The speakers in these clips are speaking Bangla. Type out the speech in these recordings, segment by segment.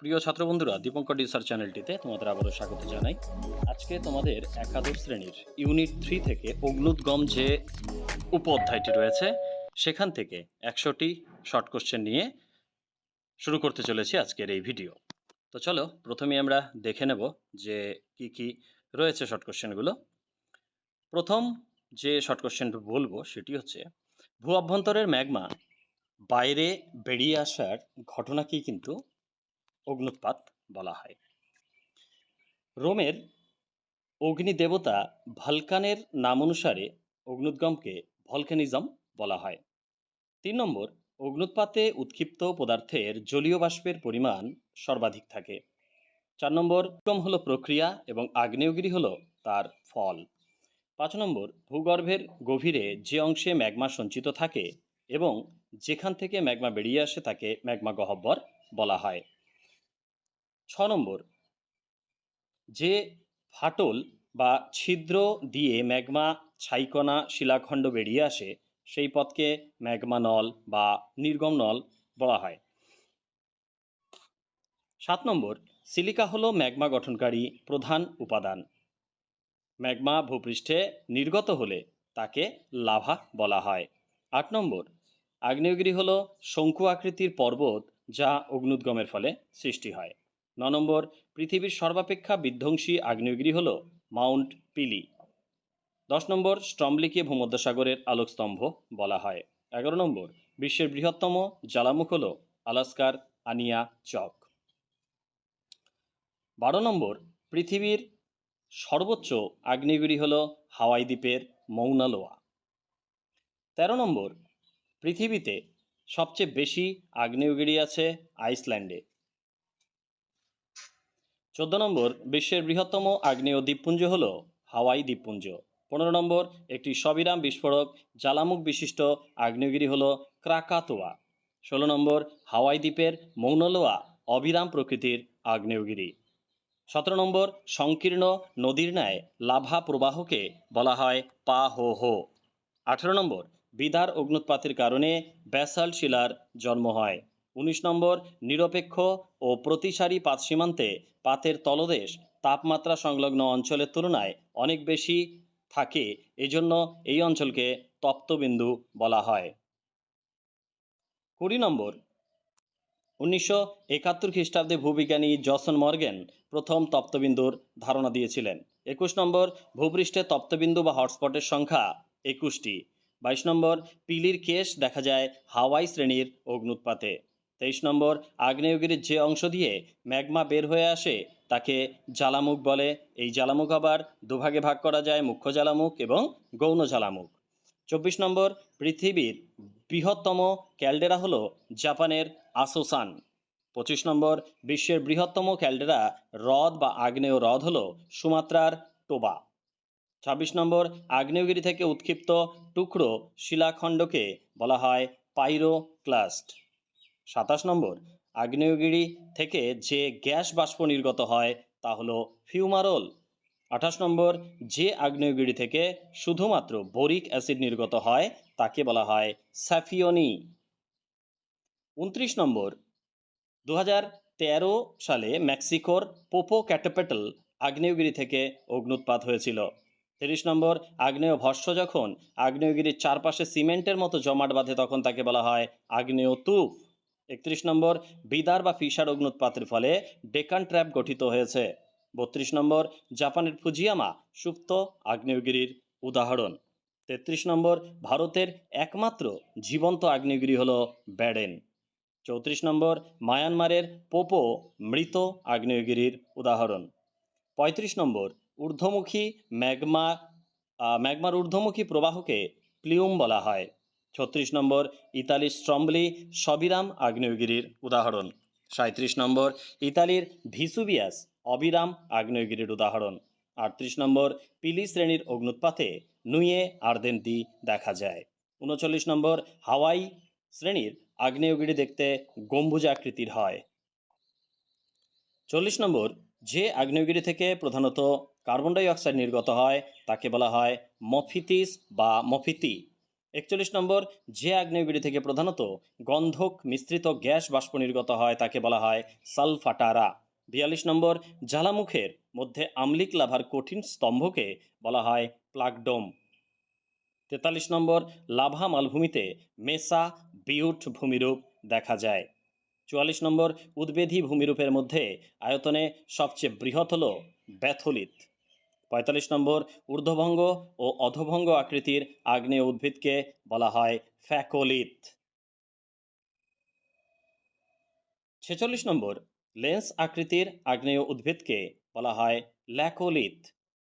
প্রিয় ছাত্রবন্ধুরা, দীপঙ্কর রিসার্চ চ্যানেলটিতে তোমাদের আবারও স্বাগত জানাই। আজকে তোমাদের একাদশ শ্রেণির ইউনিট থ্রি থেকে অগ্নুদ্গম যে উপ অধ্যায়টি রয়েছে, সেখান থেকে একশোটি শর্ট কোশ্চেন নিয়ে শুরু করতে চলেছি আজকের এই ভিডিও। তো চলো প্রথমে আমরা দেখে নেব যে কি কি রয়েছে শর্ট কোশ্চেনগুলো। প্রথম যে শর্ট কোশ্চেন বলব, সেটি হচ্ছে, ভূ অভ্যন্তরের ম্যাগমা বাইরে বেরিয়ে আসার ঘটনাকেই কিন্তু অগ্নুৎপাত বলা হয়। রোমের অগ্নিদেবতা ভালকানের নাম অনুসারে অগ্নুদ্গমকে ভলকানিজম বলা হয়। তিন নম্বর অগ্নুৎপাতে উৎক্ষিপ্ত পদার্থের জলীয় বাষ্পের পরিমাণ সর্বাধিক থাকে। চার নম্বর ক্রম হলো প্রক্রিয়া এবং আগ্নেয়গিরি হলো তার ফল। পাঁচ নম্বর, ভূগর্ভের গভীরে যে অংশে ম্যাগমা সঞ্চিত থাকে এবং যেখান থেকে ম্যাগমা বেরিয়ে আসে তাকে ম্যাগমা গহ্বর বলা হয়। ছ নম্বর। যে ফাটল বা ছিদ্র দিয়ে ম্যাগমা ছাইকণা শিলাখণ্ড বেরিয়ে আসে, সেই পথকে ম্যাগমা নল বা নির্গম নল বলা হয়। সাত নম্বর, সিলিকা হলো ম্যাগমা গঠনকারী প্রধান উপাদান। ম্যাগমা ভূপৃষ্ঠে নির্গত হলে তাকে লাভা বলা হয়। আট নম্বর, আগ্নেয়গিরি হলো শঙ্কু আকৃতির পর্বত যা অগ্নুদ্গমের ফলে সৃষ্টি হয়। ন নম্বর, পৃথিবীর সর্বাপেক্ষা বিধ্বংসী আগ্নেয়গিরি হল মাউন্ট পিলি। দশ নম্বর স্ট্রমলিকে ভূমধ্যসাগরের আলোকস্তম্ভ বলা হয়। এগারো নম্বর, বিশ্বের বৃহত্তম জ্বালামুখ হল আলাস্কার আনিয়া চক। বারো নম্বর, পৃথিবীর সর্বোচ্চ আগ্নেয়গিরি হল হাওয়াই দ্বীপের মৌনালোয়া তেরো নম্বর, পৃথিবীতে সবচেয়ে বেশি আগ্নেয়গিরি আছে আইসল্যান্ডে। চোদ্দ নম্বর, বিশ্বের বৃহত্তম আগ্নেয় দ্বীপপুঞ্জ হল হাওয়াই দ্বীপপুঞ্জ। পনেরো নম্বর, একটি সবিরাম বিস্ফোরক জ্বালামুখ বিশিষ্ট আগ্নেয়গিরি হল ক্রাকাতোয়া। ষোলো নম্বর, হাওয়াই দ্বীপের মৌনলোয়া অবিরাম প্রকৃতির আগ্নেয়গিরি। সতেরো নম্বর, সংকীর্ণ নদীর ন্যায় লাভা প্রবাহকে বলা হয় পা হো হো। আঠেরো নম্বর, বিদার অগ্নুৎপাতের কারণে ব্যাসাল্ট শিলার জন্ম হয়। উনিশ নম্বর, নিরপেক্ষ ও প্রতিসারী পাত সীমান্তে পাতের তলদেশ তাপমাত্রা সংলগ্ন অঞ্চলের তুলনায় অনেক বেশি থাকে। এজন্য এই অঞ্চলকে তপ্তবিন্দু বলা হয়। কুড়ি নম্বর, উনিশশো একাত্তর খ্রিস্টাব্দে ভূবিজ্ঞানী জসন মর্গেন প্রথম তপ্তবিন্দুর ধারণা দিয়েছিলেন। একুশ নম্বর, ভূপৃষ্ঠে তপ্তবিন্দু বা হটস্পটের সংখ্যা একুশটি। বাইশ নম্বর, পিলির কেশ দেখা যায় হাওয়াই শ্রেণির অগ্নুৎপাতে। তেইশ নম্বর, আগ্নেয়গিরির যে অংশ দিয়ে ম্যাগমা বের হয়ে আসে, তাকে জ্বালামুখ বলে। এই জ্বালামুখ আবার দুভাগে ভাগ করা যায়, মুখ্য জ্বালামুখ এবং গৌণ জ্বালামুখ। চব্বিশ নম্বর, পৃথিবীর বৃহত্তম ক্যালডেরা হলো জাপানের আসোসান পঁচিশ নম্বর, বিশ্বের বৃহত্তম ক্যালডেরা হ্রদ বা আগ্নেয় হ্রদ হলো সুমাত্রার টোবা। ছাব্বিশ নম্বর, আগ্নেয়গিরি থেকে উৎক্ষিপ্ত টুকরো শিলাখণ্ডকে বলা হয় পাইরোক্লাস্ট। সাতাশ নম্বর, আগ্নেয়গিরি থেকে যে গ্যাস বাষ্প নির্গত হয় তা হলো ফিউমারোল। আঠাশ নম্বর, যে আগ্নেয়গিরি থেকে শুধুমাত্র বোরিক অ্যাসিড নির্গত হয় তাকে বলা হয় স্যাফিওনি। উনত্রিশ নম্বর দু তেরো সালে মেক্সিকোর পোপো ক্যাটাপেটল আগ্নেয়গিরি থেকে অগ্নুৎপাত হয়েছিল। তিরিশ নম্বর, আগ্নেয় ভস্য যখন আগ্নেয়গিরির চারপাশে সিমেন্টের মতো জমাট বাঁধে তখন তাকে বলা হয় আগ্নেয় তুফ একত্রিশ নম্বর, বিদার বা ফিসার অগ্নুৎপাতের ফলে ডেকান ট্র্যাপ গঠিত হয়েছে। বত্রিশ নম্বর, জাপানের ফুজিয়ামা সুপ্ত আগ্নেয়গিরির উদাহরণ। তেত্রিশ নম্বর, ভারতের একমাত্র জীবন্ত আগ্নেয়গিরি হল ব্যাডেন। চৌত্রিশ নম্বর, মায়ানমারের পোপো মৃত আগ্নেয়গিরির উদাহরণ। পঁয়ত্রিশ নম্বর, ঊর্ধ্বমুখী ম্যাগমা ম্যাগমার ঊর্ধ্বমুখী প্রবাহকে প্লিউম বলা হয়। ছত্রিশ নম্বর, ইতালির স্ট্রম্বলি, সবিরাম আগ্নেয়গিরির উদাহরণ। সাঁত্রিশ নম্বর, ইতালির ভিসুবিয়াস অবিরাম আগ্নেয়গিরির উদাহরণ। আটত্রিশ নম্বর, পিলি শ্রেণির অগ্নুৎপাতে নুয়ে আর্দেন্তি দেখা যায়। উনচল্লিশ নম্বর, হাওয়াই শ্রেণির আগ্নেয়গিরি দেখতে গম্বুজ আকৃতির হয়। চল্লিশ নম্বর, যে আগ্নেয়গিরি থেকে প্রধানত কার্বন ডাই অক্সাইড নির্গত হয়, তাকে বলা হয় মফিতিস বা মফিতি। একচল্লিশ নম্বর, যে আগ্নেয়গিরি থেকে প্রধানত গন্ধক মিশ্রিত গ্যাস বাষ্প নির্গত হয় তাকে বলা হয় সালফাটারা। বিয়াল্লিশ নম্বর, জ্বালামুখের মধ্যে আম্লিক লাভার কঠিন স্তম্ভকে বলা হয় প্লাগডোম তেতাল্লিশ নম্বর, লাভা মালভূমিতে মেসা বিউট ভূমিরূপ দেখা যায়। চুয়াল্লিশ নম্বর উদ্বেধী ভূমিরূপের মধ্যে আয়তনে সবচেয়ে বৃহৎ হল ব্যাথলিত। পঁয়তাল্লিশ নম্বর ঊর্ধ্বভঙ্গ ও অধভঙ্গ আকৃতির আগ্নেয় উদ্ভিদকে বলা হয় ফ্যাকোলিত ছেচল্লিশ নম্বর লেন্স আকৃতির আগ্নেয় উদ্ভিদকে বলা হয় ল্যাকোলিত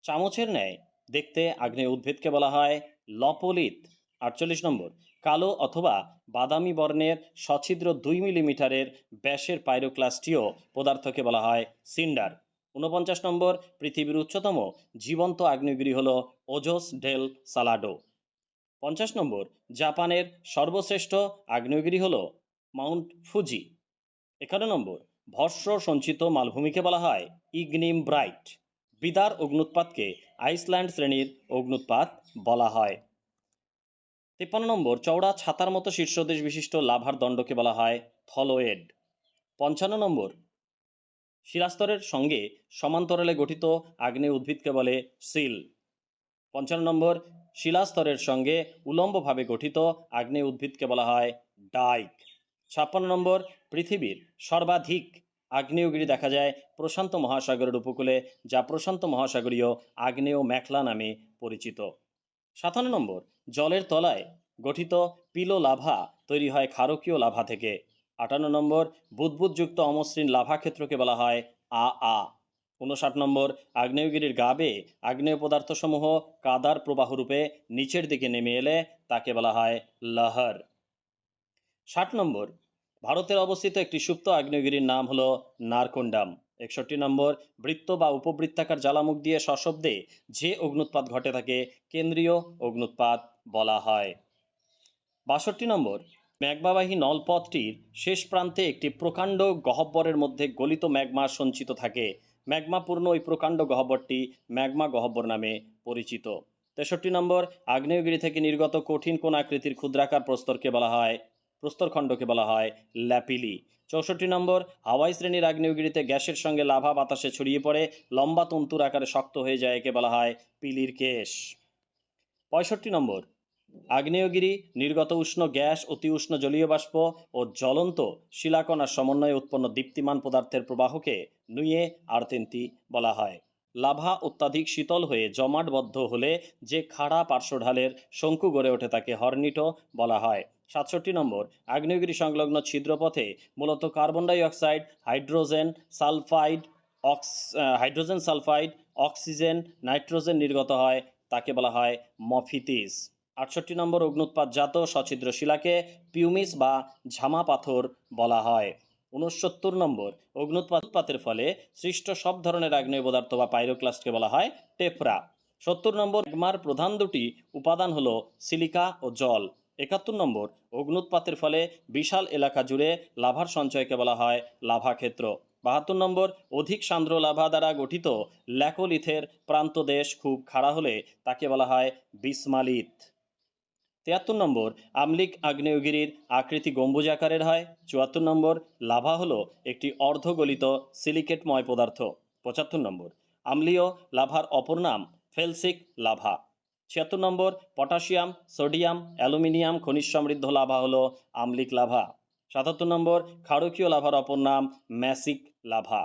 চামচের ন্যায় দেখতে আগ্নেয় উদ্ভিদকে বলা হয় লপোলিত আটচল্লিশ নম্বর কালো অথবা বাদামি বর্ণের সছিদ্র দুই মিলিমিটারের ব্যাসের পাইরোক্লাস্টীয় পদার্থকে বলা হয় সিন্ডার। ঊনপঞ্চাশ নম্বর, পৃথিবীর উচ্চতম জীবন্ত আগ্নেয়গিরি হল ওজোস ডেল সালাডো। পঞ্চাশ নম্বর, জাপানের সর্বশ্রেষ্ঠ আগ্নেয়গিরি হল মাউন্ট ফুজি। একান্ন নম্বর ভস্য সঞ্চিত মালভূমিকে বলা হয় ইগনিম ব্রাইট। বিদার অগ্নুৎপাতকে আইসল্যান্ড শ্রেণির অগ্নুৎপাত বলা হয়। তিপ্পান্ন নম্বর, চওড়া ছাতার মতো শীর্ষদেশ বিশিষ্ট লাভার দণ্ডকে বলা হয় থলোয়েড। পঞ্চান্ন নম্বর শিলাস্তরের সঙ্গে সমান্তরালে গঠিত আগ্নেয় উদ্ভিদকে বলে সিল। পঞ্চান্ন নম্বর, শিলাস্তরের সঙ্গে উলম্বভাবে গঠিত আগ্নেয় উদ্ভিদকে বলা হয় ডাইক। ছাপ্পান্ন নম্বর, পৃথিবীর সর্বাধিক আগ্নেয়গিরি দেখা যায় প্রশান্ত মহাসাগরের উপকূলে, যা প্রশান্ত মহাসাগরীয় আগ্নেয় মেখলা নামে পরিচিত। সাতান্ন নম্বর, জলের তলায় গঠিত পিলো লাভা তৈরি হয় ক্ষারকীয় লাভা থেকে। আটান্ন নম্বর, বুদ্বুদযুক্ত অমসৃণ লাভা ক্ষেত্রকে বলা হয় আ আ। উনষাট নম্বর, আগ্নেয়গিরির গাবে আগ্নেয় পদার্থসমূহ কাদার প্রবাহরূপে নিচের দিকে নেমে এলে তাকে বলা হয় লহর। ষাট নম্বর, ভারতের অবস্থিত একটি সুপ্ত আগ্নেয়গিরির নাম হল নারকোন্ডাম। একষট্টি নম্বর, বৃত্ত বা উপবৃত্তাকার জ্বালামুখ দিয়ে সশব্দে যে অগ্নুৎপাত ঘটে থাকে কেন্দ্রীয় অগ্নুৎপাত বলা হয়। বাষট্টি নম্বর ম্যাগমাবাহী নলপথটির শেষ প্রান্তে একটি প্রকাণ্ড গহ্বরের মধ্যে গলিত ম্যাগমা সঞ্চিত থাকে। ম্যাগমাপূর্ণ ওই প্রকাণ্ড গহ্বরটি ম্যাগমা গহ্বর নামে পরিচিত। তেষট্টি নম্বর, আগ্নেয়গিরি থেকে নির্গত কঠিন কোন আকৃতির ক্ষুদ্রাকার প্রস্তরকে বলা হয়, প্রস্তরখণ্ডকে বলা হয় ল্যাপিলি। চৌষট্টি নম্বর, হাওয়াই শ্রেণির আগ্নেয়গিরিতে গ্যাসের সঙ্গে লাভা বাতাসে ছড়িয়ে পড়ে, লম্বা তন্তুর আকারে শক্ত হয়ে যায় একে বলা হয় পিলির কেশ। পঁয়ষট্টি নম্বর আগ্নেয়গিরি, নির্গত উষ্ণ গ্যাস, অতি উষ্ণ জলীয় বাষ্প ও জ্বলন্ত শিলাকণার সমন্বয়ে উৎপন্ন দীপ্তিমান পদার্থের প্রবাহকে নুয়ে আর্তেন্তি বলা হয়। লাভা অত্যাধিক শীতল হয়ে জমাটবদ্ধ হলে যে খাড়া পার্শ্বঢালের শঙ্কু গড়ে ওঠে তাকে হর্নিটো বলা হয়। সাতষট্টি নম্বর, আগ্নেয়গিরি সংলগ্ন ছিদ্রপথে মূলত carbon dioxide hydrogen sulphide, ox hydrogen sulphide, oxygen, nitrogen নির্গত হয়, তাকে বলা হয় মফিতিস। আটষট্টি নম্বর অগ্নুৎপাতজাত সছিদ্র শিলাকে পিউমিস বা ঝামা পাথর বলা হয়। উনসত্তর নম্বর অগ্নুৎপাতের ফলে সৃষ্ট সব ধরনের আগ্নেয় পদার্থ বা পাইরোক্লাস্টকে বলা হয় টেফরা। সত্তর নম্বর ম্যাগমার প্রধান দুটি উপাদান হলো সিলিকা ও জল। একাত্তর নম্বর অগ্নুৎপাতের ফলে বিশাল এলাকা জুড়ে লাভার সঞ্চয়কে বলা হয় লাভা ক্ষেত্র বাহাত্তর নম্বর অধিক সান্দ্র লাভা দ্বারা গঠিত ল্যাকোলিথের প্রান্তদেশ খুব খাড়া হলে তাকে বলা হয় বিসমালিত তিয়াত্তর নম্বর আমলিক আগ্নেয়গিরির আকৃতি গম্বুজ আকারের হয়। চুয়াত্তর নম্বর লাভা হলো একটি অর্ধগলিত সিলিকেটময় পদার্থ। পঁচাত্তর নম্বর আম্লীয় লাভার অপর নাম ফেলসিক লাভা। ছিয়াত্তর নম্বর পটাশিয়াম, সোডিয়াম, অ্যালুমিনিয়াম খনিজ সমৃদ্ধ লাভা হলো আমলিক লাভা। সাতাত্তর নম্বর ক্ষারকীয় লাভার অপর নাম ম্যাসিক লাভা।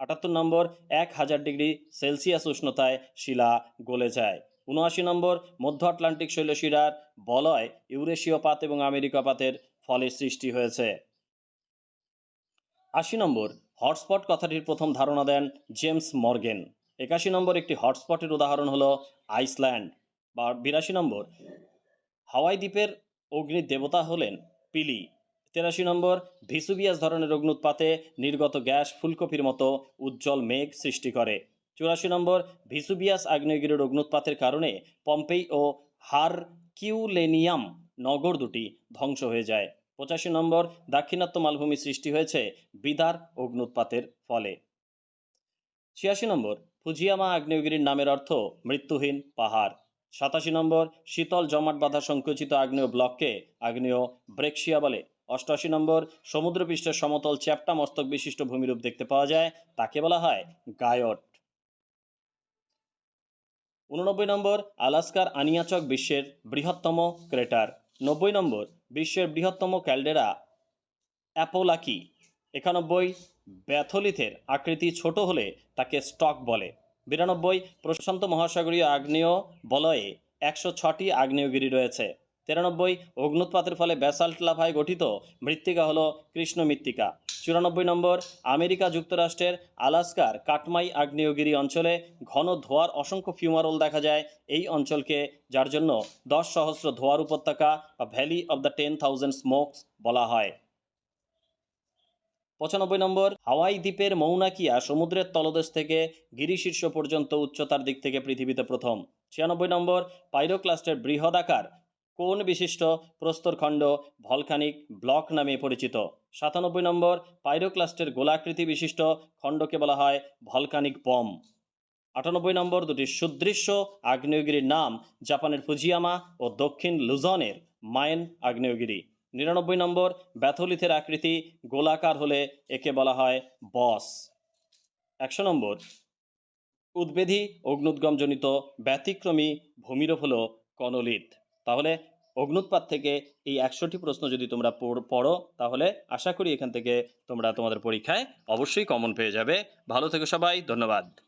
আটাত্তর নম্বর এক হাজার ডিগ্রি সেলসিয়াস উষ্ণতায় শিলা গলে যায়। উনআশি নম্বর, মধ্য আটলান্টিক শৈলশিরার বলয় ইউরেশীয় পাত এবং আমেরিকা পাতের ফলে সৃষ্টি হয়েছে। আশি নম্বর, হটস্পট কথাটির প্রথম ধারণা দেন জেমস মর্গেন। একাশি নম্বর একটি হটস্পটের উদাহরণ হলো আইসল্যান্ড। বা বিরাশি নম্বর, হাওয়াই দ্বীপের অগ্নির দেবতা হলেন পিলি। তেরাশি নম্বর ভিসুবিয়াস ধরনের অগ্নুৎপাতে নির্গত গ্যাস ফুলকপির মতো উজ্জ্বল মেঘ সৃষ্টি করে। চুরাশি নম্বর ভিসুবিয়াস আগ্নেয়গিরির অগ্নুৎপাতের কারণে পম্পেই ও হার কিউলেনিয়াম নগর দুটি ধ্বংস হয়ে যায়। পঁচাশি নম্বর, দাক্ষিণাত্য মালভূমি সৃষ্টি হয়েছে বিদার অগ্নুৎপাতের ফলে। ছিয়াশি নম্বর, ফুজিয়ামা আগ্নেয়গিরির নামের অর্থ মৃত্যুহীন পাহাড়। সাতাশি নম্বর, শীতল জমাট বাঁধা সংকুচিত আগ্নেয় ব্লককে আগ্নেয় ব্রেক্সিয়া বলে। অষ্টআশি নম্বর, সমুদ্রপৃষ্ঠের সমতল চ্যাপ্টা মস্তক বিশিষ্ট ভূমিরূপ দেখতে পাওয়া যায়, তাকে বলা হয় গায়ট। উননব্বই নম্বর, আলাস্কার আনিয়াচক বিশ্বের বৃহত্তম ক্রেটার। নব্বই নম্বর, বিশ্বের বৃহত্তম ক্যালডেরা অ্যাপোলাকি। একানব্বই, ব্যাথলিথের আকৃতি ছোট হলে তাকে স্টক বলে। বিরানব্বই, প্রশান্ত মহাসাগরীয় আগ্নেয় বলয়ে একশো ছটি আগ্নেয়গিরি রয়েছে। তিরানব্বই অগ্নুৎপাতের ফলে ব্যাসাল্ট লাভায় গঠিত মৃত্তিকা হল কৃষ্ণ মৃত্তিকা চুরানব্বই নম্বর, আমেরিকা যুক্তরাষ্ট্রের আলাস্কার কাটমাই আগ্নেয়গিরি অঞ্চলে ঘন ধোয়ার অসংখ্য ফিউমারল দেখা যায় এই অঞ্চলকে, যার জন্য দশ সহস্র ধোয়ার উপত্যকা বা valley of the ten thousand smokes বলা হয়। পঁচানব্বই নম্বর, হাওয়াই দ্বীপের মৌনাকিয়া সমুদ্রের তলদেশ থেকে গিরিশীর্ষ পর্যন্ত উচ্চতার দিক থেকে পৃথিবীতে প্রথম। ছিয়ানব্বই নম্বর, পাইরোক্লাস্টের বৃহদাকার কোন বিশিষ্ট প্রস্তরখণ্ড ভলকানিক ব্লক নামে পরিচিত? সাতানব্বই নম্বর, পাইরোক্লাস্টের গোলাকৃতি বিশিষ্ট খণ্ডকে বলা হয় ভলকানিক বম। আটানব্বই নম্বর, দুটি সুদৃশ্য আগ্নেয়গিরির নাম জাপানের ফুজিয়ামা ও দক্ষিণ লুজনের মায়েন আগ্নেয়গিরি। নিরানব্বই নম্বর, ব্যাথলিথের আকৃতি গোলাকার হলে একে বলা হয় বস। একশো নম্বর উদ্বেধী অগ্নুদ্গমজনিত ব্যতিক্রমী ভূমিরূপ হল কনলিত। তাহলে অগ্নুৎপাত থেকে এই একশোটি প্রশ্ন যদি তোমরা পড়- তাহলে আশা করি এখান থেকে তোমরা তোমাদের পরীক্ষায় অবশ্যই কমন পেয়ে যাবে। ভালো থেকো সবাই, ধন্যবাদ।